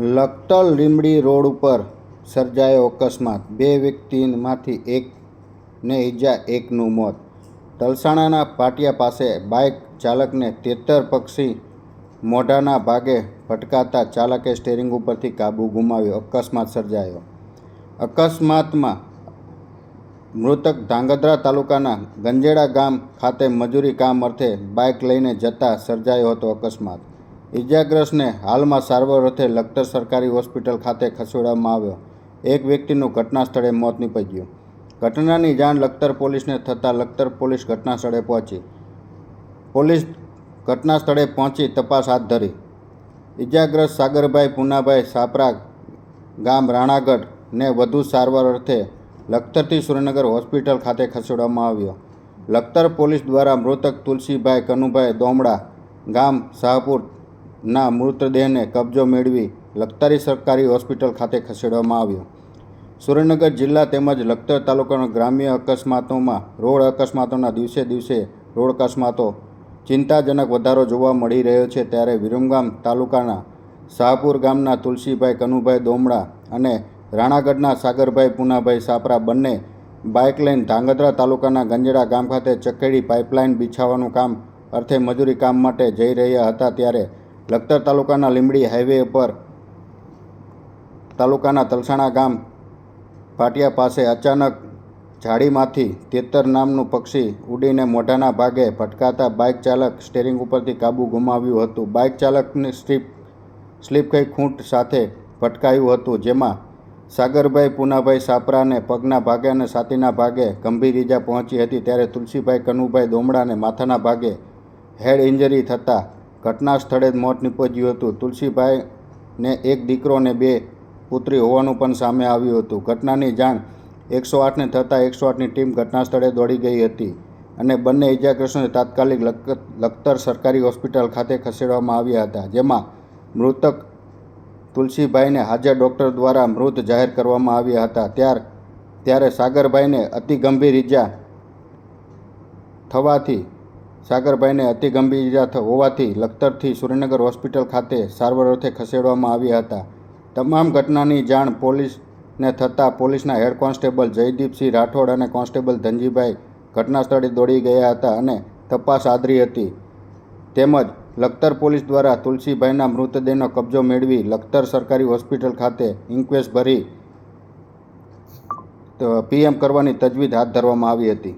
Lakhtar Limbdi road ઉપર સર્જાયો અકસ્માત. બે વ્યક્તિમાંથી એકને ઈજા, એકનું મોત. તલસાણાના પાટિયા પાસે બાઇક ચાલકને તેતર પક્ષી મોઢાના ભાગે ભટકાતા ચાલકે સ્ટેરિંગ ઉપરથી કાબુ ગુમાવ્યો. અકસ્માત સર્જાયો. અકસ્માતમાં મૃતક ધાંગધ્રા તાલુકાના ગંજેડા ગામ ખાતે મજૂરી કામ અર્થે બાઇક લઈને જતા સર્જાયો હતો અકસ્માત. ઇજાગ્રસ્તને હાલમાં સારવાર અર્થે લખતર સરકારી હોસ્પિટલ ખાતે ખસેડવામાં આવ્યો. એક વ્યક્તિનું ઘટના સ્થળે મોત નીપજ્યું. ઘટનાની જાણ લખતર પોલીસને થતાં લખતર પોલીસ ઘટના સ્થળે પહોંચી. પોલીસ ઘટના સ્થળે પહોંચી તપાસ હાથ ધરી. ઇજાગ્રસ્ત સાગરભાઈ પુનાભાઈ સાપરા ગામ રાણાગઢ ને વધુ સારવાર અર્થે લખતરથી સુરેન્દ્રનગર હોસ્પિટલ ખાતે ખસેડવામાં આવ્યો. લખતર પોલીસ દ્વારા મૃતક તુલસીભાઈ કનુભાઈ દોમડા ગામ શાહપુરના મૃતદેહને કબજો મેળવી લખતારી સરકારી હોસ્પિટલ ખાતે ખસેડવામાં આવ્યો. સુરેન્દ્રનગર જિલ્લા તેમજ લખતર તાલુકાના ગ્રામ્ય અકસ્માતોમાં, રોડ અકસ્માતોના દિવસે દિવસે રોડ અકસ્માતો ચિંતાજનક વધારો જોવા મળી રહ્યો છે ત્યારે વિરમગામ તાલુકાના શાહપુર ગામના તુલસીભાઈ, કનુભાઈ દોમડા અને રાણાગઢના સાગરભાઈ, પુનાભાઈ સાપરા બંને બાઇક લઈને ધાંગધ્રા તાલુકાના ગંજડા ગામ ખાતે ચકેડી પાઇપલાઇન બિછાવવાનું કામ અર્થે મજૂરી કામ માટે જઈ રહ્યા હતા ત્યારે લખતર તાલુકાના લીમડી હાઈવે પર તાલુકાના તલસાણા ગામ પાટિયા પાસે અચાનક ઝાડીમાંથી તેતર નામનું પક્ષી ઉડીને મોઢાના ભાગે ભટકાતા બાઇક ચાલક સ્ટેરિંગ ઉપરથી કાબુ ગુમાવ્યું હતું. બાઇક ચાલકની સ્લીપ સ્લીપ કઈ ખૂંટ સાથે ભટકાયું હતું, જેમાં સાગરભાઈ, પૂનાભાઈ સાપરાને પગના ભાગે અને છાતીના ભાગે ગંભીર ઈજા પહોંચી હતી, ત્યારે તુલસીભાઈ, કનુભાઈ દોમડાને માથાના ભાગે હેડ ઇન્જરી થતાં ઘટના સ્થળે જ મોત નીપજ્યું હતું. તુલસીભાઈને એક દીકરો અને બે પુત્રી હોવાનું પણ સામે આવ્યું હતું. ઘટનાની જાણ એકસો આઠને થતાં એકસો આઠની ટીમ ઘટના સ્થળે દોડી ગઈ હતી અને બંને ઇજાગ્રસ્તોને તાત્કાલિક લખ લખતર સરકારી હોસ્પિટલ ખાતે ખસેડવામાં આવ્યા હતા, જેમાં મૃતક તુલસીભાઈને હાજર ડૉક્ટર દ્વારા મૃત જાહેર કરવામાં આવ્યા હતા. ત્યાર, ત્યારે સાગરભાઈને અતિ ગંભીર ઈજા થવાથી સાગરભાઈને અતિ ગંભીર ઈજા હોવાથી લખતરથી સુરેન્દ્રનગર હોસ્પિટલ ખાતે સારવાર અર્થે ખસેડવામાં આવ્યા હતા. તમામ ઘટનાની જાણ પોલીસને થતાં પોલીસના હેડ કોન્સ્ટેબલ જયદીપસિંહ રાઠોડ અને કોન્સ્ટેબલ ધનજીભાઈ ઘટના સ્થળે દોડી ગયા હતા અને તપાસ આદરી હતી. તેમજ લખતર પોલીસ દ્વારા તુલસીભાઈના મૃતદેહનો કબજો મેળવી લખતર સરકારી હોસ્પિટલ ખાતે ઇન્ક્વેસ્ટ ભરી પીએમ કરવાની તજવીજ હાથ ધરવામાં આવી હતી.